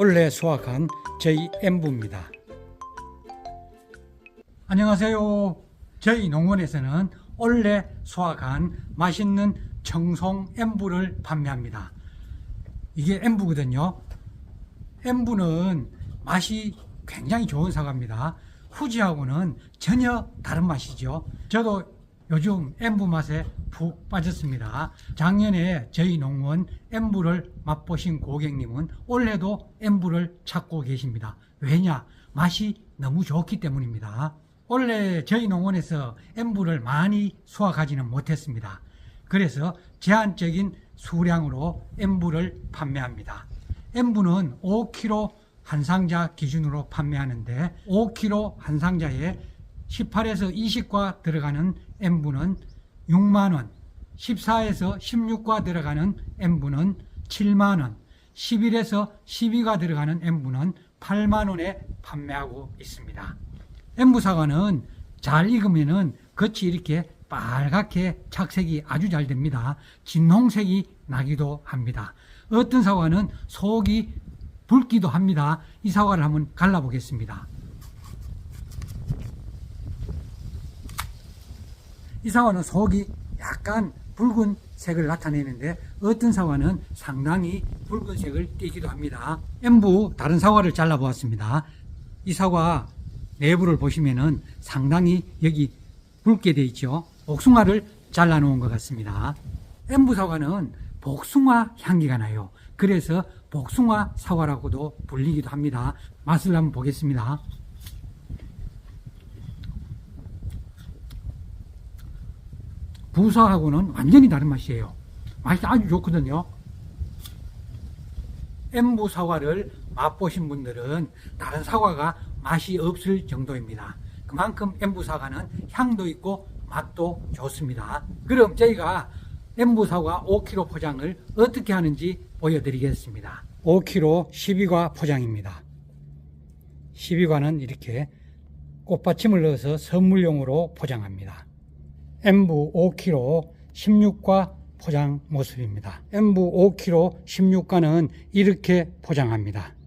올해 수확한 저희 엠부입니다. 안녕하세요. 저희 농원에서는 올해 수확한 맛있는 청송 엠부를 판매합니다. 이게 엠부거든요. 엠부는 맛이 굉장히 좋은 사과입니다. 후지하고는 전혀 다른 맛이죠. 저도 요즘 엠부 맛에 푹 빠졌습니다. 작년에 저희 농원 엠부를 맛보신 고객님은 올해도 엠부를 찾고 계십니다. 왜냐? 맛이 너무 좋기 때문입니다. 원래 저희 농원에서 엠부를 많이 수확하지는 못했습니다. 그래서 제한적인 수량으로 엠부를 판매합니다. 엠부는 5kg 한 상자 기준으로 판매하는데 5kg 한 상자에 18에서 20과 들어가는 엠부는 6만원, 14에서 16과 들어가는 엠부는 7만원, 11에서 12가 들어가는 엠부는 8만원에 판매하고 있습니다. 엠부 사과는 잘 익으면은 겉이 이렇게 빨갛게 착색이 아주 잘 됩니다. 진홍색이 나기도 합니다. 어떤 사과는 속이 붉기도 합니다. 이 사과를 한번 갈라보겠습니다. 이 사과는 속이 약간 붉은 색을 나타내는데 어떤 사과는 상당히 붉은 색을 띠기도 합니다. 엠부 다른 사과를 잘라보았습니다. 이 사과 내부를 보시면은 상당히 여기 붉게 되어 있죠. 복숭아를 잘라 놓은 것 같습니다. 엠부 사과는 복숭아 향기가 나요. 그래서 복숭아 사과라고도 불리기도 합니다. 맛을 한번 보겠습니다. 부사하고는 완전히 다른 맛이에요. 맛이 아주 좋거든요. 엠부 사과를 맛보신 분들은 다른 사과가 맛이 없을 정도입니다. 그만큼 엠부 사과는 향도 있고 맛도 좋습니다. 그럼 저희가 엠부 사과 5kg 포장을 어떻게 하는지 보여드리겠습니다. 5kg 12과 포장입니다. 12과는 이렇게 꽃받침을 넣어서 선물용으로 포장합니다. 엠부 5kg 16과 포장 모습입니다. 엠부 5kg 16과는 이렇게 포장합니다.